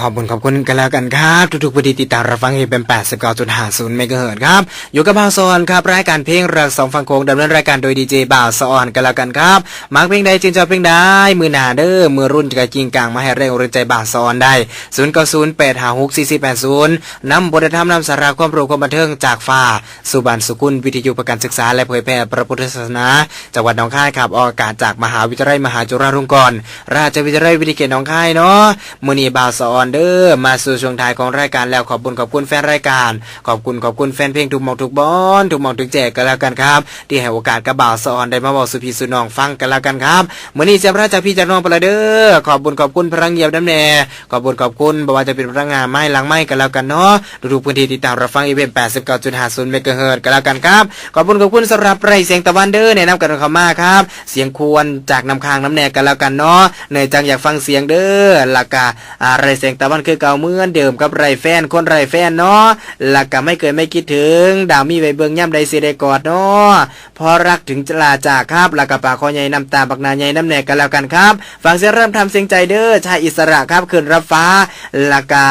ขอบคุณขอบคุณกันแล้วกันครับ ทุกๆวันที่ติดตามรับฟังเฮเป็น89.50เมกะเฮิรตซ์ครับอยู่กับบ่าวสอนครับรายการเพลงรักสองฟังโคงดำเนินรายการโดยดีเจบ่าวสอนกันแล้วกันครับมักเพลงใดจินจอเพลงใดมือหนาเด้อมือรุ่นจะจริงกลางมาให้เร่งเริงใจบ่าวสอนได้0 9 0 8 5 6 4 4 8 0นำบทธรรมนำสาระความรู้ความบันเทิงจากฟ้าสุบันสุกุลวิทยุประกันศึกษาและเผยแพร่พระพุทธศาสนาจังหวัดหนองคายครับออกอากาศจากมหาวิทยาลัยมหาจุฬาลงกรณราชวิทยาลัยวิทยาเขตหนองคายเนาะมือนีบ่าวสอนเด้อมาสู่ช่วงท้ายของรายการแล้วขอบคุณขอบคุณแฟนรายการ ขอบคุณขอบคุณแฟนเพลงทุกหมองทุกบอนทุกหมองทุกแจกกันแล้วกันครับ ที่ให้โอกาสกับบ่าวสอนได้มาบอกสุพีสุนองฟังกันแล้วกันครับเมือนี้เสียพระจากพี่จากน้องไปละเด้อขอบคุณขอบคุณพลังเงียบน้ำแน่ขอบคุณขอบคุณบ่ว่าจะเป็นพลังงานไม้ลังไม้กันแล้วกันเนาะทุกๆพื้นที่ติดตามรับฟังอีเวนต์89.50เมกะเฮิรตซ์กันแล้วกันครับขอบคุณขอบคุณสำหรับไรเสียงตะวันเด้อแนะนำกันเข้ามาครับ เสียงควรจากน้ำค้างน้ำแน่กันแล้วกันเนาะเนยจังอยากฟังเสียงเด้อลักกะอะไรเสียงแตะวันคือเก่าเหมือนเดิมกับไรแฟนคนไรแฟนเนาะหลักกะไม่เคยไม่คิดถึง ดาวมีไว้เบิ่งย่ำใดสิได้กอดเนาะพอรักถึงจะลาจากครับหลักกะปากคอใหญ่น้ำตาบักนาใหญ่น้ำแน่กันแล้วกันครับฟังเสียงเริ่มทำเสียงใจเด้อชายอิสระครับขึ้นรับฟ้าหลักกะ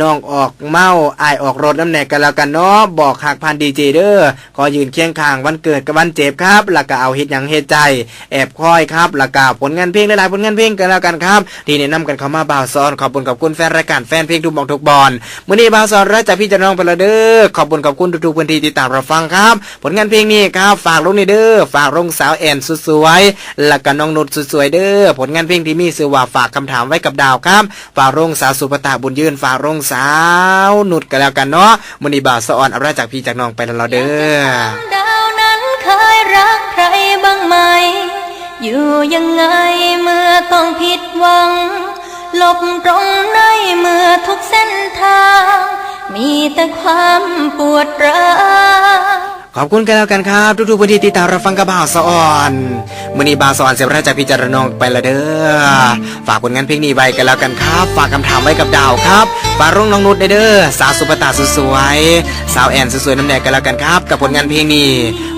น้องออกเมาอายออกรถน้ำแน่กันแล้วกันเนาะบอกหักพันดีเจเด้อขอยืนเคียงข้างวันเกิดกับวันเจ็บครับหลักกะเอาเฮ็ดหยังเฮ็ดใจ แอบคอยครับหลักกะผลงานเพลงหลายๆผลงานเพลงกันแล้วกันครับ ที่แนะนำกันเข้ามาบ่าวซอนขอบคุณขอบคุณแฟนรายการแฟนเพลงทุกหมองทุกบอลมื้อนี้บ่าวซอนรักจากพี่จะน้องไปละเด้อขอบคุณขอบคุณทุกๆพื้นที่ที่ตามรับฟังครับ ผลงานเพลงนี้ครับฝากลงนี่เด้อฝากลงสาวแอนสุดสวยแล้วก็น้องนุชสุดสวยเด้อผลงานเพลงที่มีชื่อว่าฝากคำถามไว้กับดาวครับฝากลงสาวสุปตาบุญยืนฝากลงสาวนุชกันแล้วกันเนาะมื้อนี้บ่าวซอนเอารัจากพี่จากน้องไปล้วเด้อดาวนั้นเคยรักใครบ้างไหมอยู่ยังไงเมื่อต้องผิดหวัง ลบตรงในเมื่อทุกเส้นทาง มีแต่ความปวดร้าวขอบคุณกันแล้วกันครับ ทุกๆพื้นที่ติดตามรับฟังกับบ่าวสะอ่อน มือนี้บาวสอนเสียราจาพิจารณองไปละเด้อ ฝากผลงานเพลงนี้ไว้กันแล้วกันครับ ฝากคำถามไว้กับดาวครับฝากรุ่งน้องนุชเด้อ สาวสุปตาสวยสาวแอนสวยน้ำแดงกันแล้วกันครับ กับผลงานเพลงนี้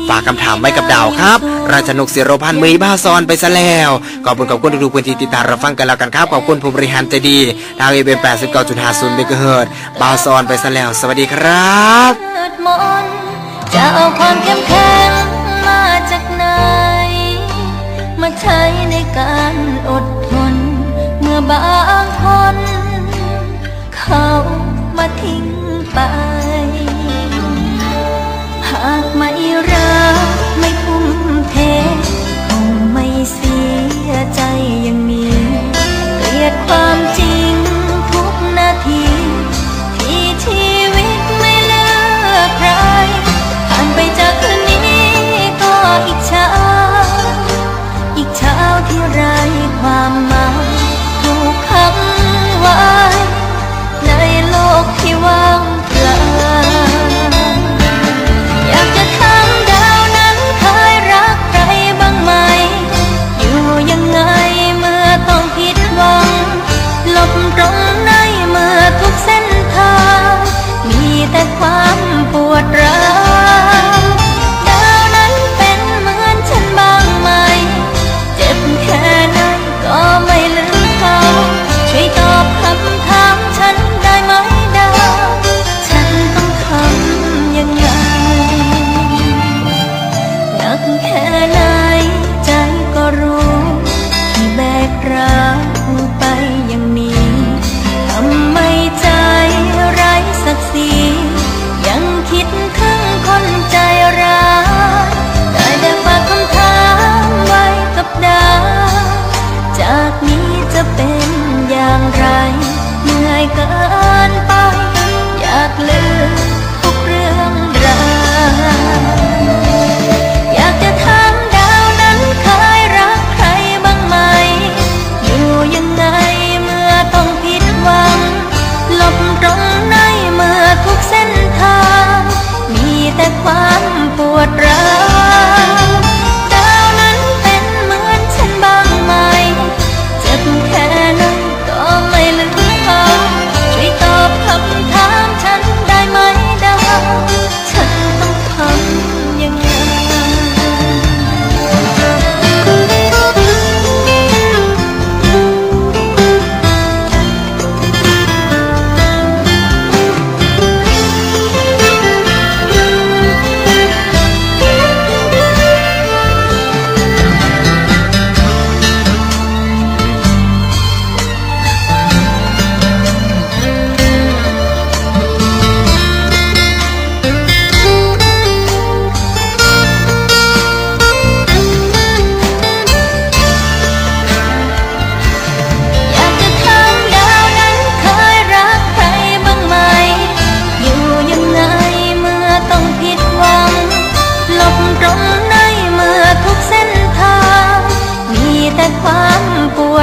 ฝากคำถามไว้กับดาวครับ ราชนกเสียโรพันธ์มือบ้าวสอนไปซะแล้ว ขอบคุณขอบคุณทุกๆพื้นที่ติดตามรับฟังกันแล้วกันครับ ขอบคุณผู้บริหารใจดีทางเอเบน89.50เมกะเฮิรตซ์บ่าวสะออนไปซะแล้ว สวัสดีครับจะเอาความเข้มแข็งมาจากไหน มาใช้ในการอดทน เมื่อบางคน เขามาทิ้งไป หากไม่รัก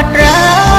ดร้า